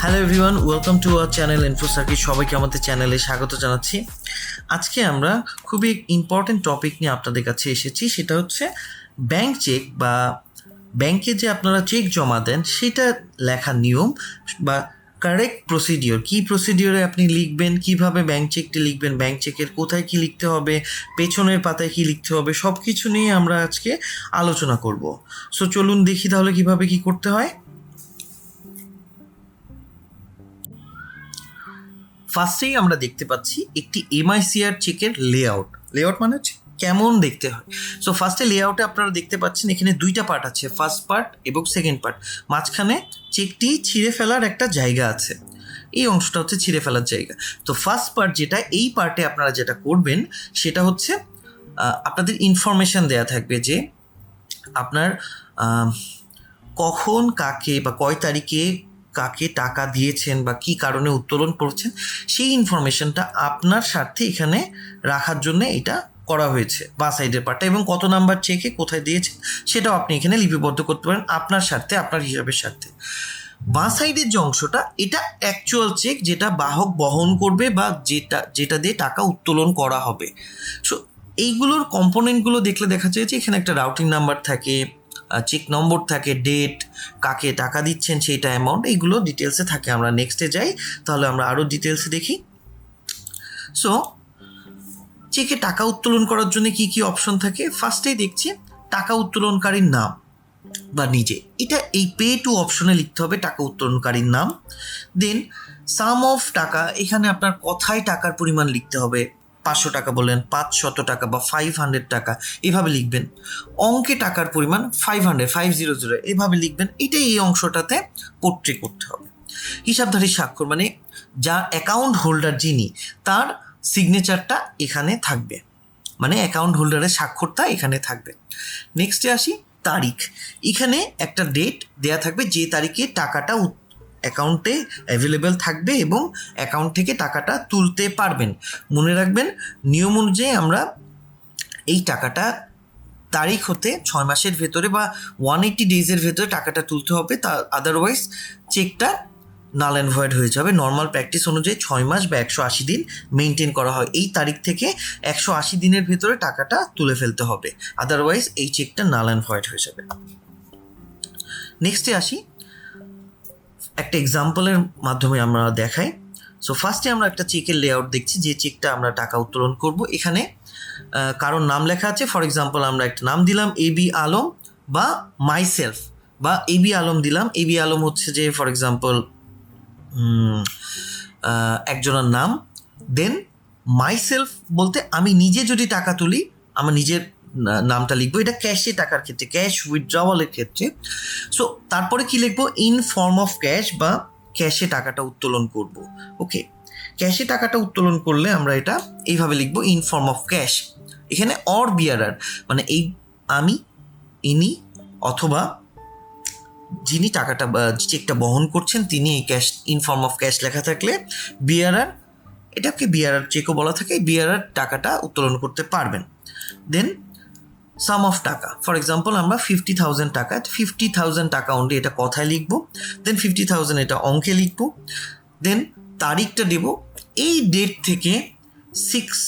Hello everyone welcome to our channel info circuit সবাইকে আমাদের চ্যানেলে স্বাগত জানাচ্ছি। আজকে আমরা খুবই ইম্পর্টেন্ট টপিক নিয়ে আপনাদের কাছে এসেছি, সেটা হচ্ছে ব্যাংক চেক বা ব্যাংকে যে আপনারা চেক জমা দেন, সেটা লেখার নিয়ম বা কারেক্ট প্রসিডিওর কি প্রসিডিওরে আপনি লিখবেন? কীভাবে ব্যাংক চেকটি লিখবেন? ব্যাংক চেকের কোথায় কি লিখতে হবে? পেছনের পাতায় কি লিখতে হবে? সব কিছু নিয়ে আমরা আজকে আলোচনা করব। সো চলুন দেখি তাহলে কীভাবে কি করতে হয়। ফার্স্টেই আমরা দেখতে পাচ্ছি একটি এমআইসিআর চেকের লেআউট লেআউট মানে হচ্ছে কেমন দেখতে হয়। সো ফার্স্টে লেআউটে আপনারা দেখতে পাচ্ছেন এখানে দুইটা পার্ট আছে। ফার্স্ট পার্ট এবং সেকেন্ড পার্ট মাঝখানে চেকটি ছিঁড়ে ফেলার একটা জায়গা আছে। এই অংশটা হচ্ছে ছিঁড়ে ফেলার জায়গা। তো ফার্স্ট পার্ট যেটা, এই পার্টে আপনারা যেটা করবেন, সেটা হচ্ছে আপনাদের ইনফরমেশন দেয়া থাকবে যে আপনার কখন কাকে বা কয় তারিখে কাকে টাকা দিয়েছেন বা কি কারণে উত্তোলন করছেন, সেই ইনফরমেশনটা আপনার স্বার্থে এখানে রাখার জন্য এটা করা হয়েছে বা সাইডের পার্টটা এবং কত নাম্বার চেকে কোথায় দিয়েছে সেটাও আপনি এখানে লিপিবদ্ধ করতে পারেন আপনার স্বার্থে, আপনার হিসাবের স্বার্থে। বাঁ সাইডের যে অংশটা, এটা অ্যাকচুয়াল চেক যেটা বাহক বহন করবে বা যেটা যেটা দিয়ে টাকা উত্তোলন করা হবে। সো এইগুলোর কম্পোনেন্টগুলো দেখলে দেখা যায় যে এখানে একটা রাউটিং নাম্বার থাকে চেক নম্বর থাকে ডেট কাকে টাকা দিচ্ছেন সেইটা অ্যামাউন্ট এইগুলো ডিটেলসে থাকে। আমরা নেক্সটে যাই, তাহলে আমরা আরও ডিটেলসে দেখি। সো চেকে টাকা উত্তোলন করার জন্য কি কি অপশন থাকে? ফার্স্টেই দেখছি, টাকা উত্তোলনকারীর নাম বা নিজে। এটা এই পে টু অপশনে লিখতে হবে টাকা উত্তোলনকারীর নাম। দেন সাম অফ টাকা, এখানে আপনার কথায় টাকার পরিমাণ লিখতে হবে। পাঁচশো টাকা বললেন, পাঁচশত টাকা বা ফাইভ হান্ড্রেড টাকা, এভাবে লিখবেন। অঙ্কে টাকার পরিমাণ five hundred five zero zero এভাবে লিখবেন। এটাই এই অংশটাতে পোট্রি করতে হবে। হিসাবধারী স্বাক্ষর মানে যা অ্যাকাউন্ট হোল্ডার যিনি, তার সিগনেচারটা এখানে থাকবে। মানে অ্যাকাউন্ট হোল্ডারের স্বাক্ষরটা এখানে থাকবে। নেক্সটে আসি, তারিখ। এখানে একটা ডেট দেয়া থাকবে, যে তারিখে টাকাটা অ্যাকাউন্টে অ্যাভেলেবেল থাকবে এবং অ্যাকাউন্ট থেকে টাকাটা তুলতে পারবেন। মনে রাখবেন, নিয়ম অনুযায়ী আমরা এই টাকাটা তারিখ হতে ছয় মাসের ভেতরে বা ওয়ান এইট্টি ডেজের ভেতরে টাকাটা তুলতে হবে। তা আদারওয়াইজ চেকটা নাল অ্যান্ড ভয়েড হয়ে যাবে। নর্মাল প্র্যাকটিস অনুযায়ী ছয় মাস বা একশো আশি দিন মেনটেন করা হয়। এই তারিখ থেকে একশো আশি দিনের ভেতরে টাকাটা তুলে ফেলতে হবে। আদারওয়াইজ এই চেকটা নাল অ্যান্ড ভয়েড হয়ে যাবে। নেক্সটে আসি। একটা এক্সাম্পলের মাধ্যমে আমরা দেখাই। সো ফার্স্টে আমরা একটা চেকের লেআউট দেখছি। যে চেকটা আমরা টাকা উত্তোলন করব। এখানে কারোর নাম লেখা আছে। ফর এক্সাম্পল আমরা একটা নাম দিলাম এ বি আলম বা মাই সেলফ বা এ বি আলম দিলাম। এ বি আলম হচ্ছে যে ফর এক্সাম্পল একজনের নাম। দেন মাই সেলফ বলতে আমি নিজে যদি টাকা তুলি, আমার নিজের নামটা লিখব। এটা ক্যাশে টাকার ক্ষেত্রে ক্যাশ উইথড্রাওয়ালের ক্ষেত্রে। সো তারপরে কি লিখব? ইন ফর্ম অফ ক্যাশ বা ক্যাশে টাকাটা উত্তোলন করব। ওকে ক্যাশে টাকাটা উত্তোলন করলে আমরা এটা এইভাবে লিখব ইন ফর্ম অফ ক্যাশ এখানে অর বিয়ারার মানে এই আমি, ইনি অথবা যিনি টাকাটা চেকটা বহন করছেন, তিনি এই cash in form of cash লেখা থাকলে বিআরআর, এটাকে বিয়ারার চেকও বলা থাকে বিআরআর টাকাটা উত্তোলন করতে পারবেন। দেন সাম অফ টাকা। ফর এক্সাম্পল আমরা ফিফটি থাউজেন্ড টাকা ফিফটি থাউজেন্ড টাকা অনলি এটা কথায় লিখব দেন ফিফটি থাউজেন্ড এটা অঙ্কে লিখব দেন তারিখটা দেব। এই ডেট থেকে সিক্স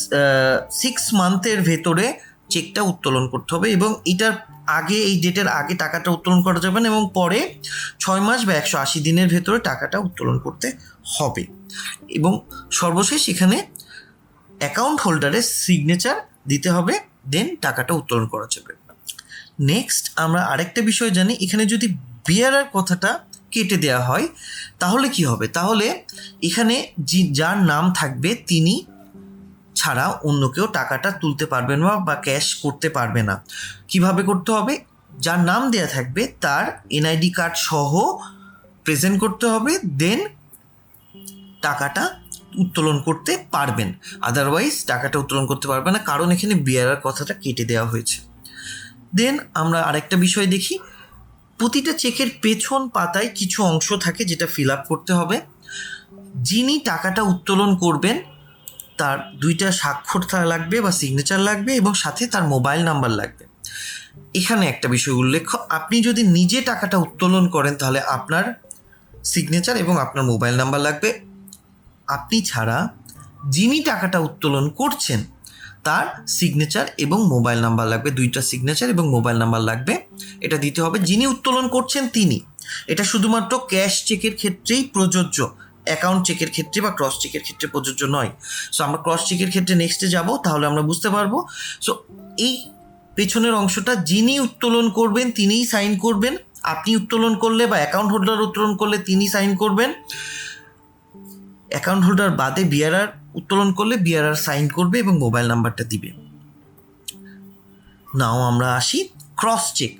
সিক্স মান্থের ভেতরে চেকটা উত্তোলন করতে হবে এবং এটার আগে, এই ডেটের আগে টাকাটা উত্তোলন করা যাবে না এবং পরে ছয় মাস বা একশো আশি দিনের ভেতরে টাকাটা উত্তোলন করতে হবে। এবং সর্বশেষ এখানে অ্যাকাউন্ট হোল্ডারের সিগনেচার দিতে হবে দেন টাকাটা উত্তোলন করা যাবে। নেক্সট আমরা আরেকটা বিষয় জানি, এখানে যদি বিয়ারার কথাটা কেটে দেওয়া হয়, তাহলে কি হবে? তাহলে এখানে যার নাম থাকবে, তিনি ছাড়া অন্য কেউ টাকাটা তুলতে পারবে না বা ক্যাশ করতে পারবে না। কীভাবে করতে হবে? যার নাম দেয়া থাকবে তার এনআইডি কার্ড সহ প্রেজেন্ট করতে হবে, দেন টাকাটা উত্তোলন করতে পারবেন। আদারওয়াইজ টাকাটা উত্তোলন করতে পারবে না, কারণ এখানে বিয়ারার কথাটা কেটে দেওয়া হয়েছে। দেন আমরা আরেকটা বিষয় দেখি। প্রতিটা চেকের পেছন পাতায় কিছু অংশ থাকে যেটা ফিল আপ করতে হবে। যিনি টাকাটা উত্তোলন করবেন তার দুইটা স্বাক্ষর থা- লাগবে বা সিগনেচার লাগবে এবং সাথে তার মোবাইল নাম্বার লাগবে। এখানে একটা বিষয় উল্লেখ্য আপনি যদি নিজে টাকাটা উত্তোলন করেন তাহলে আপনার সিগনেচার এবং আপনার মোবাইল নাম্বার লাগবে। আপনি ছাড়া যিনি টাকাটা উত্তোলন করছেন, তার সিগনেচার এবং মোবাইল নাম্বার লাগবে, দুইটা সিগনেচার এবং মোবাইল নাম্বার লাগবে। এটা দিতে হবে, যিনি উত্তোলন করছেন তিনি। এটা শুধুমাত্র ক্যাশ চেকের ক্ষেত্রেই প্রযোজ্য। অ্যাকাউন্ট চেকের ক্ষেত্রে বা ক্রস চেকের ক্ষেত্রে প্রযোজ্য নয়। সো আমরা ক্রস চেকের ক্ষেত্রে নেক্সটে যাব, তাহলে আমরা বুঝতে পারব। সো এই পেছনের অংশটা যিনি উত্তোলন করবেন, তিনিই সাইন করবেন। আপনি উত্তোলন করলে বা অ্যাকাউন্ট হোল্ডার উত্তোলন করলে তিনি সাইন করবেন। অ্যাকাউন্ট হোল্ডার বাদে বিআরআর উত্তোলন করলে বিআরআর সাইন করবে এবং মোবাইল নাম্বারটা দিবে। নাও আমরা আসি ক্রস চেক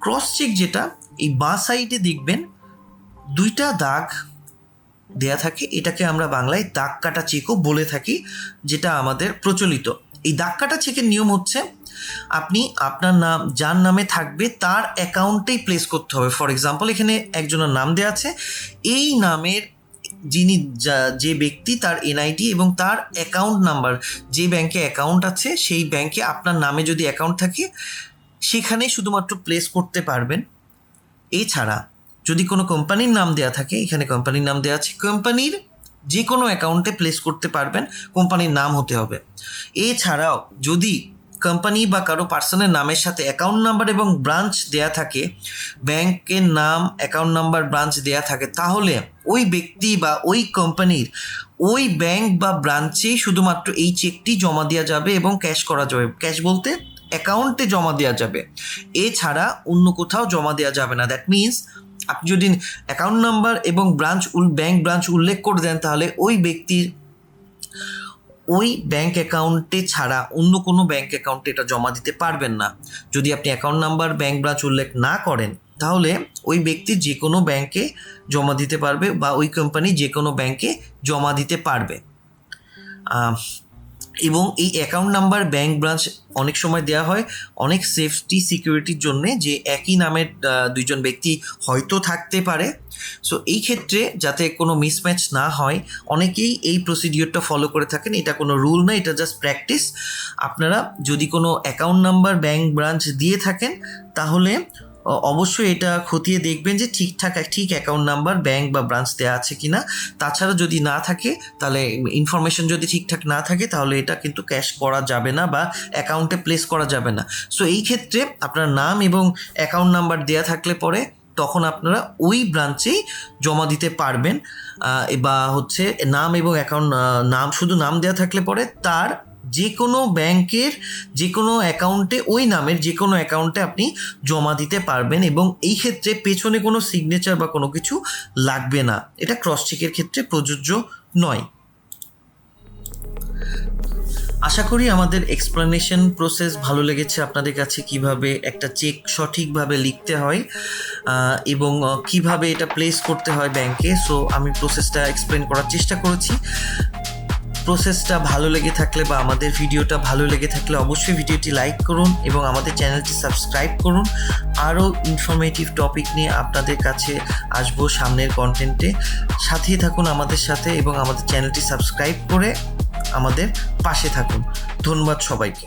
ক্রস চেক যেটা, এই বাঁ সাইডে দেখবেন, দুইটা দাগ দেয়া থাকে, এটাকে আমরা বাংলায় দাগ কাটা চেকও বলে থাকি, যেটা আমাদের প্রচলিত। এই দাগ কাটা চেকের নিয়ম হচ্ছে, আপনি আপনার নাম, যার নামে থাকবে, তার অ্যাকাউন্টেই প্লেস করতে হবে। ফর এক্সাম্পল এখানে একজনের নাম দেওয়া আছে, এই নামের যিনি যা- ব্যক্তি, তার এনআইডি এবং তার অ্যাকাউন্ট নাম্বার যে ব্যাংকে অ্যাকাউন্ট আছে, সেই ব্যাংকে আপনার নামে যদি অ্যাকাউন্ট থাকে সেখানে শুধুমাত্র প্লেস করতে পারবেন। এছাড়া যদি কোনো কোম্পানির নাম দেওয়া থাকে, এখানে কোম্পানির নাম দেওয়া আছে, কোম্পানির যে কোনো অ্যাকাউন্টে প্লেস করতে পারবেন, কোম্পানির নাম হতে হবে। এছাড়াও যদি কোম্পানি বা কারও পার্সনের নামের সাথে অ্যাকাউন্ট নাম্বার এবং ব্রাঞ্চ দেয়া থাকে ব্যাংকের নাম অ্যাকাউন্ট নাম্বার ব্রাঞ্চ দেয়া থাকে, তাহলে ওই ব্যক্তি বা ওই কোম্পানির ওই ব্যাংক বা ব্রাঞ্চেই শুধুমাত্র এই চেকটি জমা দেওয়া যাবে এবং ক্যাশ করা যাবে। ক্যাশ বলতে অ্যাকাউন্টে জমা দেওয়া যাবে। এছাড়া অন্য কোথাও জমা দেওয়া যাবে না। দ্যাট মিনস আপনি যদি অ্যাকাউন্ট নাম্বার এবং ব্রাঞ্চ ব্যাংক ব্রাঞ্চ উল্লেখ করে দেন, তাহলে ওই ব্যক্তির ওই ব্যাংক অ্যাকাউন্টে ছাড়া অন্য কোনো ব্যাংক অ্যাকাউন্টে এটা জমা দিতে পারবেন না। যদি আপনি অ্যাকাউন্ট নাম্বার ব্যাংক ব্রাঞ্চ উল্লেখ না করেন, তাহলে ওই ব্যক্তি যে কোনো ব্যাংকে জমা দিতে পারবে বা ওই কোম্পানি যে কোনো ব্যাংকে জমা দিতে পারবে। এবং এই অ্যাকাউন্ট নাম্বার ব্যাংক ব্রাঞ্চ অনেক সময় দেওয়া হয়, অনেক সেফটি সিকিউরিটির জন্য যে একই নামের দুইজন ব্যক্তি হয়তো থাকতে পারে। সো এই ক্ষেত্রে যাতে কোনো মিসম্যাচ না হয়, অনেকেই এই প্রসিডিওরটা ফলো করে থাকেন। এটা কোনো রুল না, এটা জাস্ট প্র্যাকটিস আপনারা যদি কোনো অ্যাকাউন্ট নাম্বার ব্যাংক ব্রাঞ্চ দিয়ে থাকেন, তাহলে অবশ্যই এটা খতিয়ে দেখবেন যে ঠিকঠাক, ঠিক অ্যাকাউন্ট নাম্বার ব্যাংক বা ব্রাঞ্চ দেওয়া আছে কিনা। তাছাড়া যদি না থাকে, তাহলে ইনফরমেশন যদি ঠিকঠাক না থাকে, তাহলে এটা কিন্তু ক্যাশ করা যাবে না বা অ্যাকাউন্টে প্লেস করা যাবে না। সো এই ক্ষেত্রে আপনার নাম এবং অ্যাকাউন্ট নাম্বার দেওয়া থাকলে পরে তখন আপনারা ওই ব্রাঞ্চেই জমা দিতে পারবেন। বা হচ্ছে নাম এবং অ্যাকাউন্ট নাম, শুধু নাম দেওয়া থাকলে পরে তার যে কোনো ব্যাংকের যে কোনো অ্যাকাউন্টে, ওই নামের যে কোনো অ্যাকাউন্টে আপনি জমা দিতে পারবেন এবং এই ক্ষেত্রে পেছনে কোনো সিগনেচার বা কোনো কিছু লাগবে না। এটা ক্রস চেকের ক্ষেত্রে প্রযোজ্য নয়। আশা করি আমাদের এক্সপ্লেনেশন প্রসেস ভালো লেগেছে আপনাদের কাছে কীভাবে একটা চেক সঠিকভাবে লিখতে হয় এবং কীভাবে এটা প্লেস করতে হয় ব্যাংকে সো আমি প্রসেসটা এক্সপ্লেন করার চেষ্টা করেছি। প্রসেসটা ভালো লেগে থাকলে বা আমাদের ভিডিওটা ভালো লেগে থাকলে অবশ্যই ভিডিওটি লাইক করুন এবং আমাদের চ্যানেলটি সাবস্ক্রাইব করুন। আরও ইনফরমেটিভ টপিক নিয়ে আপনাদের কাছে আসব সামনের কন্টেন্টে সাথেই থাকুন আমাদের সাথে এবং আমাদের চ্যানেলটি সাবস্ক্রাইব করে আমাদের পাশে থাকুন। ধন্যবাদ সবাইকে।